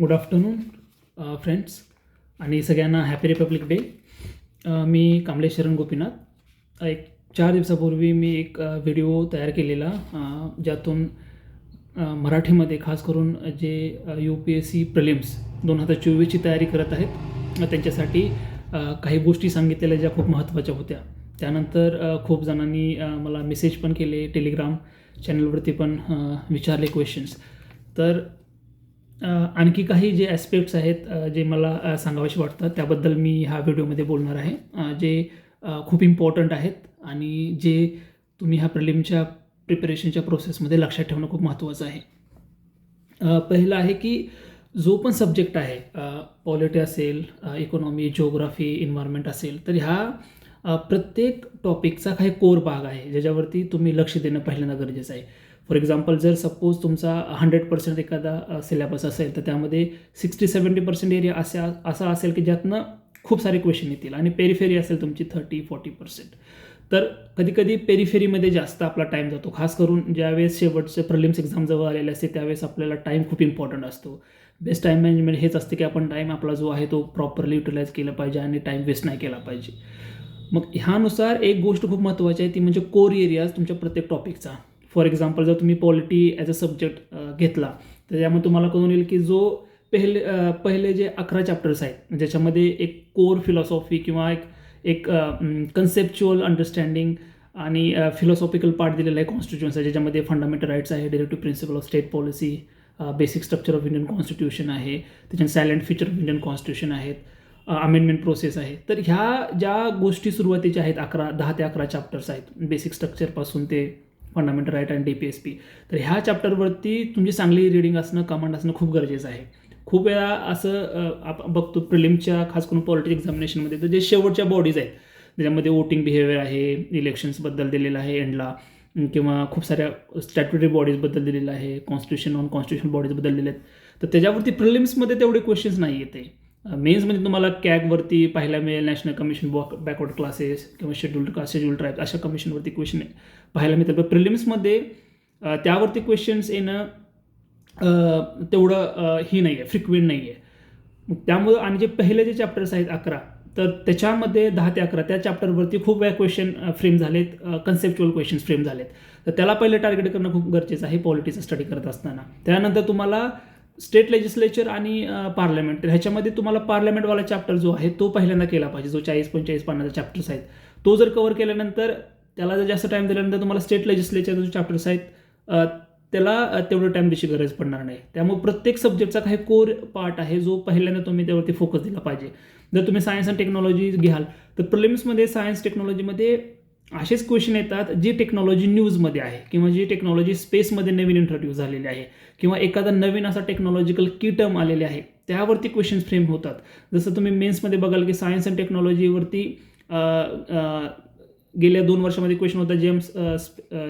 Good afternoon friends आणि सगळ्यांना happy Republic day मी कमलेश्वरन शरण गोपीनाथ uh, एक चार दिवसापूर्वी मी एक uh, व्हिडिओ तयार केलेला uh, ज्यातून मराठीमध्ये खास करून जे U P S C prelims दोन हजार चोवीसची तयारी करत आहेत त्यांच्यासाठी काही गोष्टी सांगितलेल्या ज्या खूप महत्त्वाच्या होत्या. त्यानंतर खूप जणांनी मला मेसेज पण केले टेलिग्राम चॅनलवरती पण विचारले क्वेश्चन्स तर आणखी काही जे ॲस्पेक्ट्स आहेत जे मला सांगावेसे वाटतात त्याबद्दल मी ह्या व्हिडिओमध्ये बोलणार आहे. जे खूप इम्पॉर्टंट आहेत आणि जे तुम्ही ह्या प्रिलिमच्या प्रिपरेशनच्या प्रोसेसमध्ये लक्षात ठेवणं खूप महत्त्वाचं आहे. पहिलं आहे की जो पण सब्जेक्ट आहे पॉलिटी असेल इकॉनॉमी जिओग्राफी इन्व्हायरमेंट असेल तर ह्या प्रत्येक टॉपिकचा काही कोर भाग आहे ज्याच्यावरती तुम्ही लक्ष देणं पहिल्यांदा गरजेचं आहे. फॉर एक्झाम्पल जर सपोज तुमचा हंड्रेड पर्सेंट एखादा सिलेबस असेल तर त्यामध्ये सिक्स्टी सेवन्टी पर्सेंट एरिया असा असा असेल की ज्यातनं खूप सारे क्वेश्चन येतील आणि पेरिफेरी असेल तुमची थर्टी फोर्टी पर्सेंट तर कधीकधी पेरिफेरीमध्ये जास्त आपला टाईम जातो. खास करून ज्यावेळेस शेवटचे प्रिलिम्स एक्झाम जवळ आलेले असते त्यावेळेस आपल्याला टाईम खूप इम्पॉर्टंट असतो. बेस्ट टाईम मॅनेजमेंट हेच असते की आपण टाईम आपला जो आहे तो प्रॉपरली युटिलाइज केला पाहिजे आणि टाईम वेस्ट नाही केला पाहिजे. मग ह्यानुसार एक गोष्ट खूप महत्त्वाची आहे ती म्हणजे कोर एरियाज तुमच्या प्रत्येक टॉपिकचा फॉर एक्झाम्पल जर तुम्ही पॉलिटी ॲज अ सब्जेक्ट घेतला तर त्यामुळे तुम्हाला कळून येईल की जो पहिले पहिले जे अकरा चॅप्टर्स आहेत म्हणजे ज्याच्यामध्ये एक कोर फिलॉसॉफी किंवा एक एक कन्सेप्च्युअल अंडरस्टँडिंग आणि फिलॉसॉफिकल पार्ट दिलेला आहे कॉन्स्टिट्युशनचा ज्याच्यामध्ये फंडामेंटल राईट्स आहे directive principle of state policy basic structure of Indian constitution आहे त्याच्यात silent feature of Indian constitution आहेत अमेंडमेंट प्रोसेस आहे. तर ह्या ज्या गोष्टी सुरुवातीच्या आहेत अकरा दहा ते अकरा चॅप्टर्स आहेत बेसिक स्ट्रक्चरपासून ते फंडामेंटल राईट आणि डी पी एस पी तर ह्या चॅप्टरवरती तुमची चांगली रिडिंग असणं कमांड असणं खूप गरजेचं आहे. खूप वेळा असं आपण बघतो प्रिलिमच्या खास करून पॉलिटिक्स एक्झामिनेशनमध्ये तर जे शेवटच्या बॉडीज आहेत त्याच्यामध्ये वोटिंग बिहेवियर आहे इलेक्शन्सबद्दल दिलेलं आहे एंडला किंवा खूप साऱ्या स्टॅट्युटरी बॉडीजबद्दल दिलेलं आहे कॉन्स्टिट्यूशन नॉन कॉन्स्टिट्यूशन बॉडीजबद्दल दिले आहेत तर त्याच्यावरती प्रिलिम्समध्ये तेवढे क्वेश्चन्स नाही येते मेन्समध्ये तुम्हाला कॅगवरती पाहायला मिळेल नॅशनल कमिशन बॉक बॅकवर्ड क्लासेस किंवा शेड्यूल्ड क्लास शेड्यूल ट्राईब अशा कमिशनवरती क्वेश्चन पाहायला मिळतात. पण प्रिलिम्समध्ये त्यावरती क्वेश्चन्स येणं तेवढं ही नाही आहे फ्रिक्वेंट नाही आहे मग त्यामुळं आणि जे पहिले जे चॅप्टर्स आहेत अकरा तर त्याच्यामध्ये दहा ते अकरा त्या चॅप्टरवरती खूप वेळा क्वेश्चन फ्रेम झालेत कन्सेप्च्युअल क्वेश्चन्स फ्रेम झालेत. तर त्याला पहिले टार्गेट करणं खूप गरजेचं आहे पॉलिटीचा स्टडी करत असताना. त्यानंतर तुम्हाला स्टेट लेजिस्लेचर आणि पार्लमेंट. तर ह्याच्यामध्ये तुम्हाला पार्लमेंटवाला चॅप्टर जो आहे तो पहिल्यांदा केला पाहिजे जो चाळीस पंचेचाळीस पानाचा चॅप्टर्स आहेत. तो जर कवर केल्यानंतर त्याला जर जास्त टाईम दिल्यानंतर तुम्हाला स्टेट लेजिस्लेचर जो चॅप्टर्स आहेत त्याला तेवढं टाईम द्यायची गरज पडणार नाही. त्यामुळे प्रत्येक सब्जेक्टचा काही कोर पार्ट आहे जो पहिल्यांदा तुम्ही त्यावरती फोकस दिला पाहिजे. जर तुम्ही सायन्स अँड टेक्नॉलॉजी घ्याल तर प्रिलिम्समध्ये सायन्स टेक्नॉलॉजीमध्ये असेच क्वेश्चन येतात जी टेक्नॉलॉजी न्यूजमध्ये आहे किंवा जी टेक्नॉलॉजी स्पेसमध्ये नवीन इंट्रोड्यूस झालेली आहे किंवा एखादा नवीन असा टेक्नॉलॉजिकल की टर्म आलेले आहे त्यावरती क्वेश्चन्स फ्रेम होतात. जसं तुम्ही मेन्समध्ये बघाल की सायन्स अँड टेक्नॉलॉजीवरती गेल्या दोन वर्षामध्ये क्वेश्चन होता James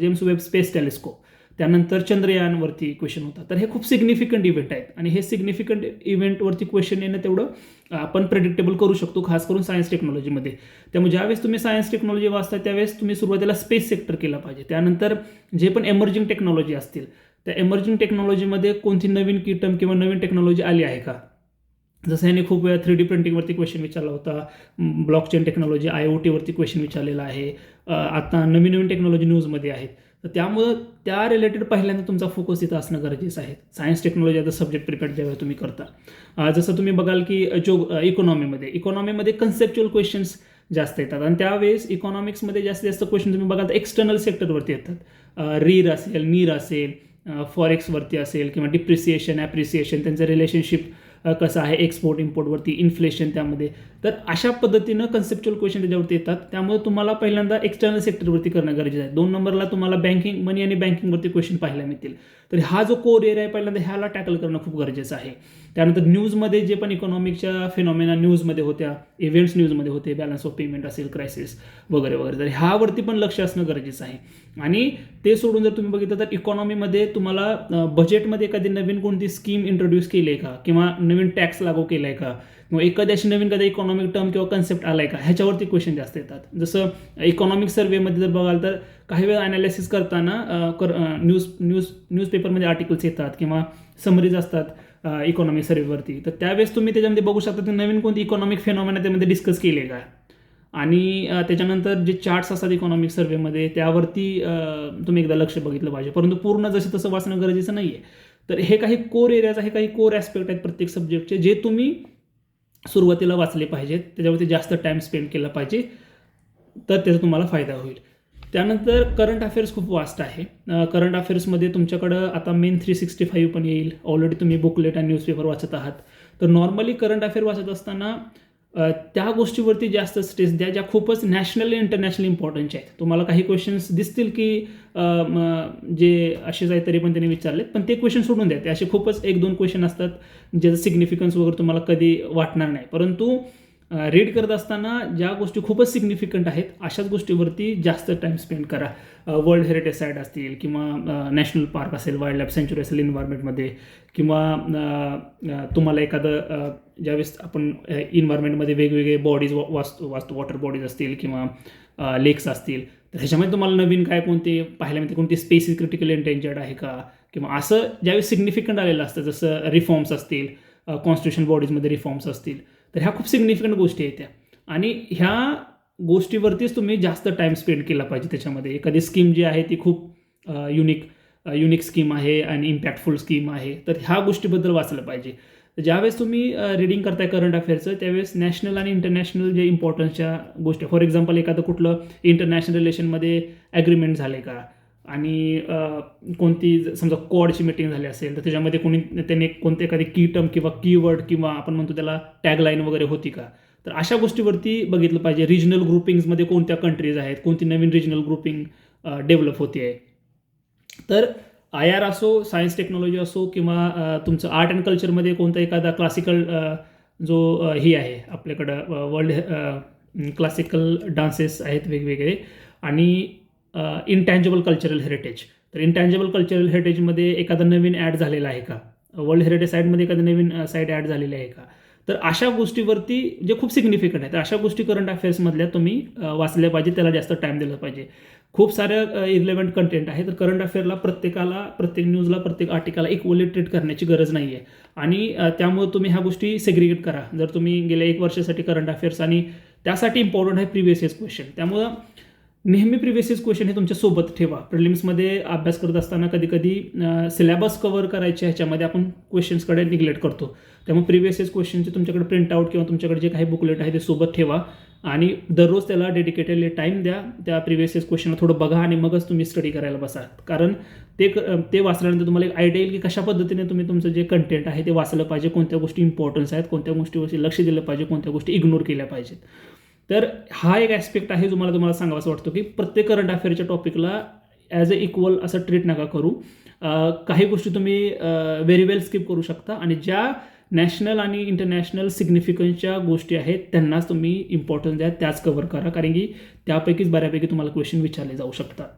James Webb space telescope. त्यानंतर चंद्रयानवरती क्वेश्चन होता. तर हे खूप सिग्निफिकंट इव्हेंट आहेत. आणि हे सिग्निफिकंट इव्हेंटवरती क्वेश्चन येणं तेवढं आपण प्रेडिक्टेबल करू शकतो खास करून सायन्स टेक्नॉलॉजीमध्ये त्यामुळे ज्यावेळेस तुम्ही सायन्स टेक्नॉलॉजी वाचता त्यावेळेस तुम्ही सुरुवातीला स्पेस सेक्टर केला पाहिजे. त्यानंतर जे पण एमर्जिंग टेक्नॉलॉजी असतील त्या एमर्जिंग टेक्नॉलॉजीमध्ये कोणती नवीन किटम किंवा नवीन टेक्नॉलॉजी आली आहे का? जसं याने खूप वेळा थ्री डी प्रिंटिंगवरती क्वेश्चन विचारला होता ब्लॉकचेन टेक्नॉलॉजी आय ओ टीवरती क्वेश्चन विचारलेला आहे आता नवीन नवीन टेक्नॉलॉजी न्यूजमध्ये आहेत. तर त्यामुळं त्या रिलेटेड पहिल्यांदा तुमचा फोकस तिथं असणं गरजेचं आहे. सायन्स टेक्नॉलॉजी आता सब्जेक्ट प्रिपेअर ज्यावेळेस तुम्ही करता. जसं तुम्ही बघाल की जो इकॉनॉमीमध्ये इकॉनॉमीमध्ये कन्सेप्च्युअल क्वेश्चन्स जास्त येतात. आणि त्यावेळेस इकॉनॉमिक्समध्ये जास्तीत जास्त क्वेश्चन तुम्ही बघाल तर एक्सटर्नल सेक्टरवरती येतात. रीर असेल नीर असेल फॉरेक्सवरती असेल किंवा डिप्रिसिएशन ॲप्रिसिएशन त्यांचं रिलेशनशिप कसं आहे एक्सपोर्ट इम्पोर्टवरती इन्फ्लेशन त्यामध्ये. तर अशा पद्धतीनं कन्सेप्च्युअल क्वेश्चन त्याच्यावरती येतात. त्यामुळे तुम्हाला पहिल्यांदा एक्सटर्नल सेक्टरवरती करणं गरजेचं आहे. दोन नंबरला तुम्हाला बँकिंग मनी आणि बँकिंगवरती क्वेश्चन पाहायला मिळतील. तर हा जो कोर एरिया आहे पहिल्यांदा ह्याला टॅकल करणं खूप गरजेचं आहे. त्यानंतर न्यूजमध्ये जे पण इकॉनॉमिकच्या फिनॉमिना न्यूजमध्ये होत्या इव्हेंट्स न्यूजमध्ये होते बॅलन्स ऑफ पेमेंट असेल क्रायसिस वगैरे वगैरे. तर ह्यावरती पण लक्ष असणं गरजेचं आहे. आणि ते सोडून जर तुम्ही बघितलं तर इकॉनॉमीमध्ये तुम्हाला बजेटमध्ये एखादी नवीन कोणती स्कीम इंट्रोड्यूस केली आहे का? किंवा नवीन टॅक्स लागू केला आहे का? किंवा एखादी अशी नवीन कधी इकॉनॉमिक टर्म किंवा कन्सेप्ट आला आहे का? ह्याच्यावरती क्वेश्चन जास्त येतात. जसं इकॉनॉमिक सर्वेमध्ये जर बघाल तर काही वेळा अनालिसिस करताना कर न्यूज न्यूज न्यूजपेपरमध्ये आर्टिकल्स येतात किंवा समरीज असतात इकॉनॉमिक सर्वेवरती तर त्यावेळेस तुम्ही त्याच्यामध्ये बघू शकता की नवीन कोणती इकॉनॉमिक फेनॉमिना त्यामध्ये डिस्कस केले का? आणि त्याच्यानंतर जे चार्ट्स असतात इकॉनॉमिक सर्वेमध्ये त्यावरती तुम्ही एकदा लक्ष बघितलं पाहिजे. परंतु पूर्ण जसं तसं वाचणं गरजेचं नाही आहे तर हे काही कोर एरियाज आहे काही कोर ॲस्पेक्ट आहेत प्रत्येक सब्जेक्टचे जे तुम्ही सुरुवातीला वाचले पाहिजेत त्याच्यावरती जास्त टाईम स्पेंड केला पाहिजे तर त्याचा तुम्हाला फायदा होईल. त्यानंतर करंट अफेअर्स खूप वास्ट आहे. करंट अफेअर्समध्ये तुमच्याकडं आता मेन थ्री सिक्स्टी फाईव्ह पण येईल. ऑलरेडी तुम्ही बुकलेट आणि न्यूजपेपर वाचत आहात. तर नॉर्मली करंट अफेअर वाचत असताना त्या गोष्टीवरती जास्त स्ट्रेस द्या ज्या खूपच नॅशनल इंटरनॅशनल इम्पॉर्टंट आहेत. तुम्हाला काही क्वेश्चन्स दिसतील की जे असेच आहे तरी पण त्यांनी विचारलेत पण ते क्वेश्चन सोडून द्या. ते असे खूपच एक दोन क्वेश्चन असतात ज्याचं सिग्निफिकन्स वगैरे तुम्हाला कधी वाटणार नाही. परंतु रीड करत असताना ज्या गोष्टी खूपच सिग्निफिकंट आहेत अशाच गोष्टीवरती जास्त टाईम स्पेंड करा. वर्ल्ड हेरिटेज साईट असतील किंवा नॅशनल पार्क असेल वाईल्ड लाईफ सेंच्युरी असेल इन्व्हायरमेंटमध्ये किंवा तुम्हाला एखादं ज्यावेळेस आपण इन्व्हायरमेंटमध्ये वेगवेगळे बॉडीज वाचतो वाचतो वॉटर बॉडीज असतील किंवा लेक्स असतील तर ह्याच्यामध्ये तुम्हाला नवीन काय कोणते पाहायला मिळते कोणते स्पेसिस क्रिटिकल एंडेंजर्ड आहे का? किंवा असं ज्यावेळेस सिग्निफिकंट आलेलं असतं जसं रिफॉर्म्स असतील कॉन्स्टिट्युशन बॉडीजमध्ये रिफॉर्म्स असतील तर ह्या खूप सिग्निफिकंट गोष्टी आहेत त्या. आणि ह्या गोष्टीवरतीच तुम्ही जास्त टाईम स्पेंड केला पाहिजे त्याच्यामध्ये. एखादी स्कीम जी आहे ती खूप युनिक युनिक स्कीम आहे आणि इम्पॅक्टफुल स्कीम आहे. तर ह्या गोष्टीबद्दल वाचलं पाहिजे. तर ज्यावेळेस तुम्ही रिडिंग करताय करंट अफेअरचं त्यावेळेस नॅशनल आणि इंटरनॅशनल जे इम्पॉर्टन्सच्या गोष्टी फॉर एक्झाम्पल एखादं कुठलं इंटरनॅशनल रिलेशनमध्ये ॲग्रीमेंट झाले का? आणि कोणती समजा कॉडची मिटिंग झाली असेल तर त्याच्यामध्ये कोणी त्याने कोणते एखादी की टर्म किंवा कीवर्ड किंवा आपण म्हणतो त्याला टॅगलाईन वगैरे होती का? तर अशा गोष्टीवरती बघितलं पाहिजे. रिजनल ग्रुपिंग्समध्ये कोणत्या कंट्रीज आहेत? कोणती नवीन रिजनल ग्रुपिंग डेव्हलप होते आहे? तर आय आर असो सायन्स टेक्नॉलॉजी असो किंवा तुमचं आर्ट अँड कल्चरमध्ये कोणता एखादा क्लासिकल जो हे ही आहे आपल्याकडं वर्ल्ड क्लासिकल डान्सेस आहेत वेगवेगळे. आणि इनटँजेबल कल्चरल हेरिटेज तर इंटँजेबल कल्चरल हेरिटेजमध्ये एखादा नवीन ॲड झालेला आहे का? वर्ल्ड हेरिटेज साईडमध्ये एखादं नवीन साईड ॲड झालेली आहे का? तर अशा गोष्टीवरती जे खूप सिग्निफिकंट आहेत तर अशा गोष्टी करंट अफेअर्समधल्या तुम्ही वाचल्या पाहिजे त्याला जास्त टाईम दिला पाहिजे. खूप साऱ्या इरिलेव्हंट कंटेंट आहे तर करंट अफेअरला प्रत्येकाला प्रत्येक न्यूजला प्रत्येक आर्टिकलला इक्वली ट्रीट करण्याची गरज नाही आहे आणि त्यामुळे तुम्ही ह्या गोष्टी सेग्रिगेट करा. जर तुम्ही गेल्या एक वर्षासाठी करंट अफेअर्स आणि त्यासाठी इम्पॉर्टंट आहे प्रिव्हियस इयर्स क्वेश्चन त्यामुळं नेहमी प्रिव्हियस क्वेश्चन हे तुमच्यासोबत ठेवा. प्रिलिम्समध्ये अभ्यास करत असताना कधी कधी सिलेबस कव्हर करायचे ह्याच्यामध्ये आपण क्वेश्चन्सकडे निग्लेक्ट करतो. त्यामुळे प्रिव्हियस क्वेश्चनचे तुमच्याकडे प्रिंटआउट किंवा तुमच्याकडे जे काही बुकलेट आहे ते सोबत ठेवा. आणि दररोज त्याला डेडिकेटेडली टाईम द्या. त्या प्रिव्हियस क्वेश्चनला थोडं बघा आणि मगच तुम्ही स्टडी करायला बसा. कारण ते ते वाचल्यानंतर तुम्हाला एक आयडिया येईल की कशा पद्धतीने तुम्ही तुमचं जे कंटेंट आहे ते वाचलं पाहिजे कोणत्या गोष्टी इम्पॉर्टन्स आहेत कोणत्या गोष्टीवरती लक्ष दिलं पाहिजे कोणत्या गोष्टी इग्नोर केल्या पाहिजेत. तर हा एक ॲस्पेक्ट आहे जो मला तुम्हाला सांगावा असं वाटतो की प्रत्येक करंट अफेअरच्या टॉपिकला ॲज अ इक्वल असं ट्रीट नका करू. काही गोष्टी तुम्ही व्हेरी वेल स्किप करू शकता आणि ज्या नॅशनल आणि इंटरनॅशनल सिग्निफिकन्सच्या गोष्टी आहेत त्यांनाच तुम्ही इम्पॉर्टन्स द्या त्याच कव्हर करा. कारण की त्यापैकीच बऱ्यापैकी तुम्हाला क्वेश्चन विचारले जाऊ शकतात.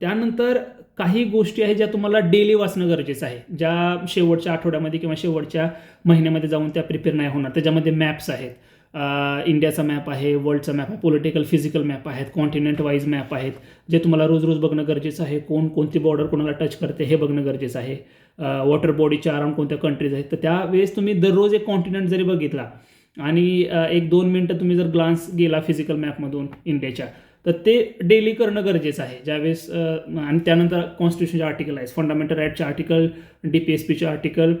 त्यानंतर काही गोष्टी आहेत ज्या तुम्हाला डेली वाचणं गरजेचं आहे. ज्या शेवटच्या आठवड्यामध्ये किंवा शेवटच्या महिन्यामध्ये जाऊन त्या प्रिपेअर नाही होणार. त्याच्यामध्ये मॅप्स आहेत. इंडियाचा मॅप आहे वर्ल्डचा मॅप आहे पॉलिटिकल फिजिकल मॅप आहेत कॉन्टिनेंट वाईज मॅप आहेत. जे तुम्हाला रोज रोज बघणं गरजेचं आहे कोण कोणती बॉर्डर कोणाला टच करते हे बघणं गरजेचं आहे. वॉटर बॉडीच्या अराउंड कोणत्या कंट्रीज आहेत तर त्यावेळेस तुम्ही दररोज एक कॉन्टिनेंट जरी बघितला आणि एक दोन मिनटं तुम्ही जर ग्लान्स गेला फिजिकल मॅपमधून इंडियाच्या तर ते डेली करणं गरजेचं आहे. ज्यावेळेस आणि त्यानंतर कॉन्स्टिट्यूशनचे आर्टिकल आहेत फंडामेंटल राईटचे आर्टिकल डी पी एस पीचे आर्टिकल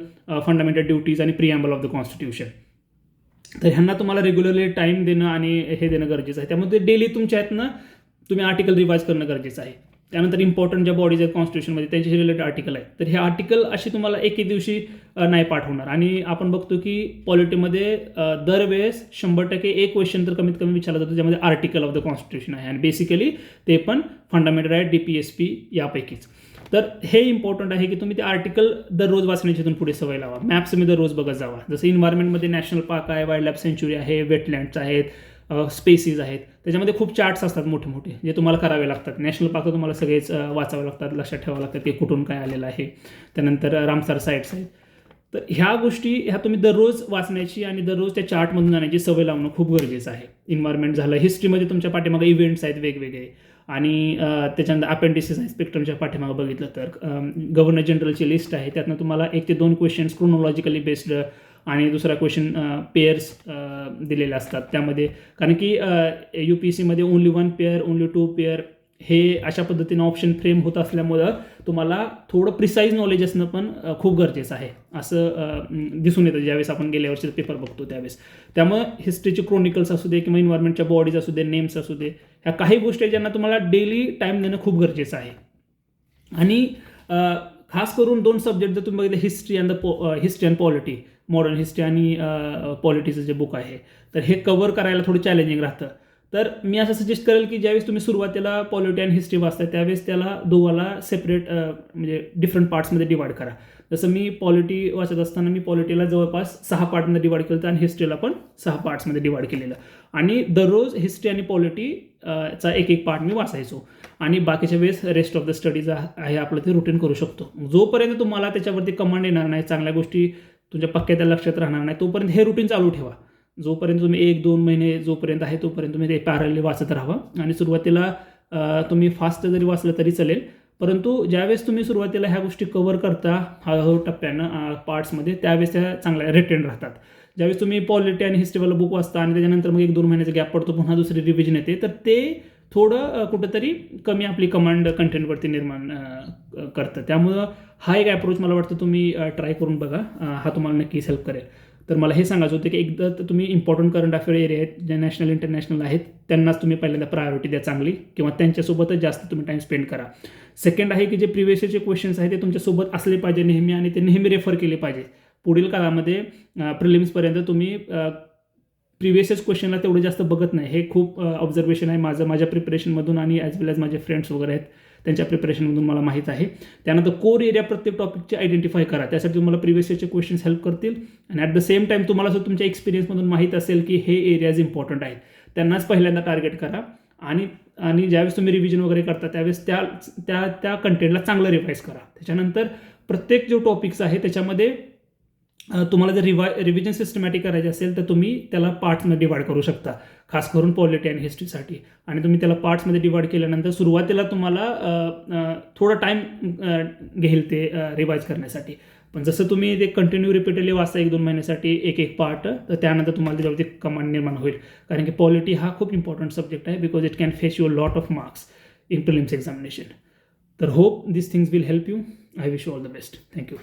फंडामेंटल ड्युटीज आणि प्रिॲम्बल ऑफ द कॉन्स्टिट्यूशन तर ह्यांना तुम्हाला रेग्युलरली टाईम देणं आणि हे देणं गरजेचं आहे. त्यामुळे ते डेली तुमच्या ह्यातनं तुम्ही आर्टिकल रिवाईज करणं गरजेचं आहे. त्यानंतर इम्पॉर्टंट ज्या बॉडीज आहेत कॉन्स्टिट्यूशनमध्ये त्यांच्याशी रिलेटेड आर्टिकल आहे तर हे आर्टिकल अशी तुम्हाला एके दिवशी नाही पाठवणार. आणि आपण बघतो की पॉलिटीमध्ये दरवेळेस शंभर टक्के एक क्वेश्चन तर कमीत कमी विचारला जातो ज्यामध्ये आर्टिकल ऑफ द कॉन्स्टिट्यूशन आहे. आणि बेसिकली ते पण fundamental right D P S P यापैकीच. तर हे इम्पॉर्टंट आहे की तुम्ही ते आर्टिकल दररोज वाचण्याची इथून पुढे सवय लावा. मॅप्स तुम्ही दररोज बघत जावा. जसं इन्व्हायरमेंटमध्ये नॅशनल पार्क आहे वाईल्ड लाईफ सेंच्युरी आहे वेटलँड्स आहेत स्पेसीज आहेत. त्याच्यामध्ये खूप चार्ट्स असतात मोठे मोठे जे तुम्हाला करावे लागतात. नॅशनल पार्क तुम्हाला सगळेच वाचावे लागतात लक्षात ठेवावं लागतात की कुठून काय आलेलं आहे. त्यानंतर रामसार साईट्स आहेत. तर ह्या गोष्टी ह्या तुम्ही दररोज वाचण्याची आणि दररोज त्या चार्टमधून जाण्याची सवय लावणं खूप गरजेचं आहे. इन्व्हायरमेंट झालं हिस्ट्रीमध्ये तुमच्या पाठीमागे इव्हेंट्स आहेत वेगवेगळे. आणि त्याच्यानंतर अपेंडिसिस आहे स्पेक्ट्रमच्या पाठीमागं बघितलं तर गव्हर्नर जनरलची लिस्ट आहे. त्यातनं तुम्हाला एक ते दोन क्वेश्चन्स क्रोनॉलॉजिकली बेस्ड आणि दुसरा क्वेश्चन पेअर्स दिलेले असतात. त्यामध्ये कारण की यू पी एस सीमध्ये only one pair only two pair हे अशा पद्धतीनं ऑप्शन फ्रेम होत असल्यामुळं तुम्हाला थोडं प्रिसाईज नॉलेज असणं पण खूप गरजेचं आहे. असं दिसून येतं ज्यावेळेस आपण गेल्या वर्षीचा पेपर बघतो त्यावेळेस. त्यामुळं हिस्ट्रीचे क्रोनिकल्स असू दे किंवा इन्व्हायरमेंटच्या बॉडीज असू दे नेम्स असू दे ह्या काही गोष्टी आहेत ज्यांना तुम्हाला डेली टाईम देणं खूप गरजेचं आहे. आणि खास करून दोन सब्जेक्ट जर तुम्ही बघितले हिस्ट्री अँड द पॉ history and polity modern history आणि पॉलिटीचं जे बुक आहे तर हे कवर करायला थोडं चॅलेंजिंग राहतं. तर मी असं सजेस्ट करेल की ज्यावेळेस तुम्ही सुरुवातीला पॉलिटी आणि हिस्ट्री वाचता त्यावेळेस त्याला दोवाला सेपरेट म्हणजे डिफरंट पार्ट्समध्ये डिवाइड करा. जसं मी पॉलिटी वाचत असताना मी पॉलिटीला जवळपास सहा पार्टमध्ये डिवाइड केलं आणि हिस्ट्रीला पण सहा पार्ट्समध्ये डिवाइड केलेलं. आणि दररोज हिस्ट्री आणि पॉलिटी चा एक एक पार्ट मी वाचायचो. आणि बाकीच्या वेळेस रेस्ट ऑफ द स्टडीज आहे आपलं ते रुटीन करू शकतो. जोपर्यंत तुम्हाला त्याच्यावरती कमांड येणार नाही चांगल्या गोष्टी तुमच्या पक्क्या त्या लक्षात राहणार नाही तोपर्यंत हे रुटीन चालू ठेवा. जोपर्यंत तुम्ही एक दोन महिने जोपर्यंत आहे तोपर्यंत तुम्ही ते पॅरल वाचत राहा आणि सुरुवातीला तुम्ही फास्ट जरी वाचलं तरी चालेल. परंतु ज्यावेळेस तुम्ही सुरुवातीला ह्या गोष्टी कव्हर करता हळूहळू टप्प्यानं पार्ट्समध्ये त्यावेळेस त्या चांगल्या रिटेन राहतात. ज्यावेळेस तुम्ही पॉलिटी आणि हिस्ट्रीवाला बुक वाचता आणि त्याच्यानंतर मग एक दोन महिन्याचा गॅप पडतो पुन्हा दुसरी रिव्हिजन येते तर ते थोडं कुठंतरी कमी आपली कमांड कंटेंटवरती निर्माण करतं. त्यामुळं हा एक ॲप्रोच मला वाटतं तुम्ही ट्राय करून बघा. हा तुम्हाला नक्कीच हेल्प करेल. तर मला हे सांगायचं होतं की एकदा तर तुम्ही इम्पॉर्टंट करंट अफेअर एरिया आहेत जे नॅशनल इंटरनॅशनल आहेत त्यांनाच तुम्ही पहिल्यांदा प्रायोरिटी द्या चांगली किंवा त्यांच्यासोबतच जास्त तुम्ही टाईम स्पेंड करा. सेकंड आहे की जे प्रिव्हियसचे क्वेश्चन्स आहेत ते तुमच्यासोबत असले पाहिजे नेहमी आणि ते नेहमी रेफर केले पाहिजे. पुढील काळामध्ये प्रिलिम्सपर्यंत तुम्ही प्रिव्हियसच क्वेश्चनला तेवढं जास्त बघत नाही. हे खूप ऑब्झर्वेशन आहे माझं माझ्या प्रिपरेशनमधून आणि ॲज वेल ॲज माझे फ्रेंड्स वगैरे आहेत. त्यांच्या प्रिपरेशनमधून मला माहीत आहे. त्यानंतर कोर एरिया प्रत्येक टॉपिकचे आयडेंटिफाय करा. त्यासाठी तुम्हाला प्रिव्हियस इयरचे क्वेश्चन्स हेल्प करतील. आणि ॲट द सेम टाईम तुम्हाला जर तुमच्या एक्सपिरियन्समधून माहीत असेल की हे एरियाज इम्पॉर्टंट आहेत त्यांनाच पहिल्यांदा टार्गेट करा. आणि आणि ज्यावेळेस तुम्ही रिव्हिजन वगैरे करता त्यावेळेस त्या त्या त्या कंटेंटला चांगलं रिवाईज करा. त्याच्यानंतर प्रत्येक जो टॉपिक्स आहे त्याच्यामध्ये तुम्हाला जर रिवाय रिव्हिजन सिस्टमॅटिक करायचे असेल तर तुम्ही त्याला पार्ट्समध्ये डिवाइड करू शकता. खास करून पॉलिटी आणि हिस्ट्रीसाठी आणि तुम्ही त्याला पार्ट्समध्ये डिवाइड केल्यानंतर सुरुवातीला तुम्हाला थोडा टाईम घेईल ते रिवाईज करण्यासाठी. पण जसं तुम्ही ते कंटिन्यू रिपीटेडली वाचता एक दोन महिन्यासाठी एक एक पार्ट तर त्यानंतर तुम्हाला त्याच्यावरती कमांड निर्माण होईल. कारण की पॉलिटी हा खूप इम्पॉर्टंट सब्जेक्ट आहे because it can face your lot of marks in prelims examination तर hope this things will help you I wish you all the best thank you